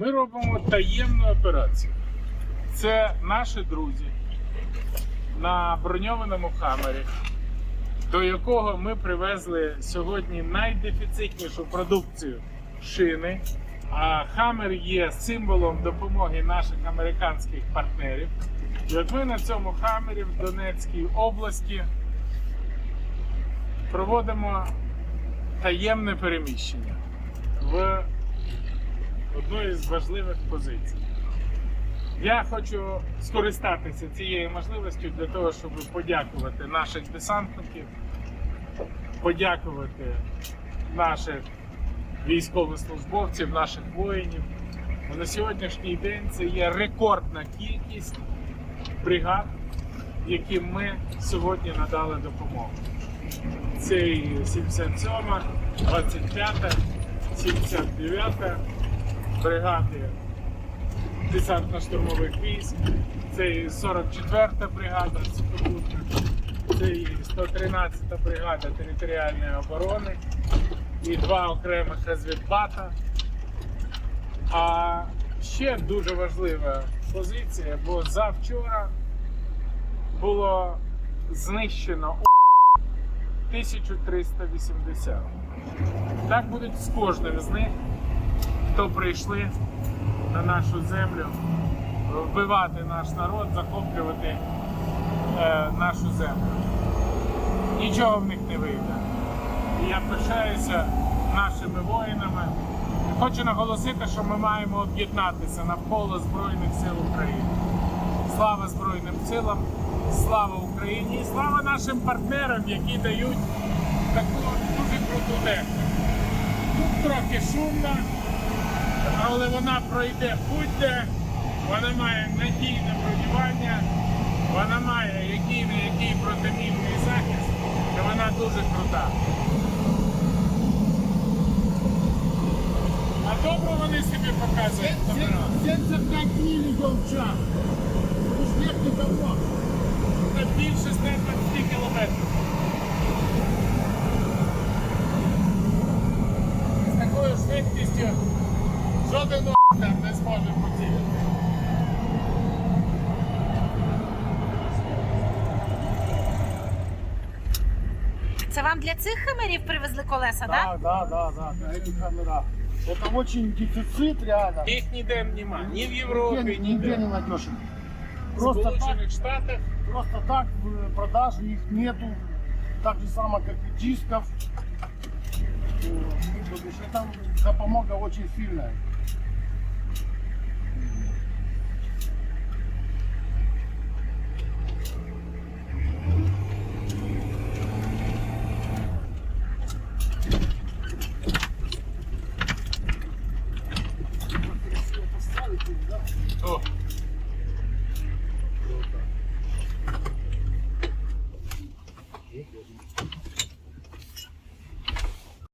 Ми робимо таємну операцію. Це наші друзі на броньованому хамері, до якого ми привезли сьогодні найдефіцитнішу продукцію шини. А хамер є символом допомоги наших американських партнерів. І от ми на цьому хамері в Донецькій області проводимо таємне переміщення в одну із важливих позицій. Я хочу скористатися цією можливістю для того, щоб подякувати наших десантників, подякувати наших військовослужбовців, наших воїнів. Бо На сьогоднішній день це є рекордна кількість бригад, яким ми сьогодні надали допомогу. Це і 77, 25, 79 бригади десантно-штурмових військ, це і 44-та бригада сухопутна, це і 113-та бригада територіальної оборони, і два окремих розвідбата. А ще дуже важлива позиція, бо завчора було знищено 1380. Так будуть з кожним з них, хто прийшли на нашу землю, вбивати наш народ, захоплювати е, нашу землю. Нічого в них не вийде. І я пишаюся нашими воїнами. Хочу наголосити, що ми маємо об'єднатися навколо Збройних сил України. Слава Збройним силам, слава Україні і слава нашим партнерам, які дають таку дуже круту техніку. Тут трохи шумно, але вона пройде будь-де, вона має надійне бронювання, вона має який не який протимінний захист, і вона дуже крута. А добре вони собі показують. камера? 75 миль идем в час. Уж нет никого. Це більше 120 кілометрів. Це вам для цих хамерів привезли колеса, так? Да, да, да, да, да, эти камера. Это очень дефицит реально. Їх ніде нема, ні в Нигде, Європі, нигде не ніде. найдешь. их. В Просто так, Сполучених Штатах просто так в продаже их нету. Так же самое, как и дисков. Э, то бишь, Это допомога очень сильная. Oh.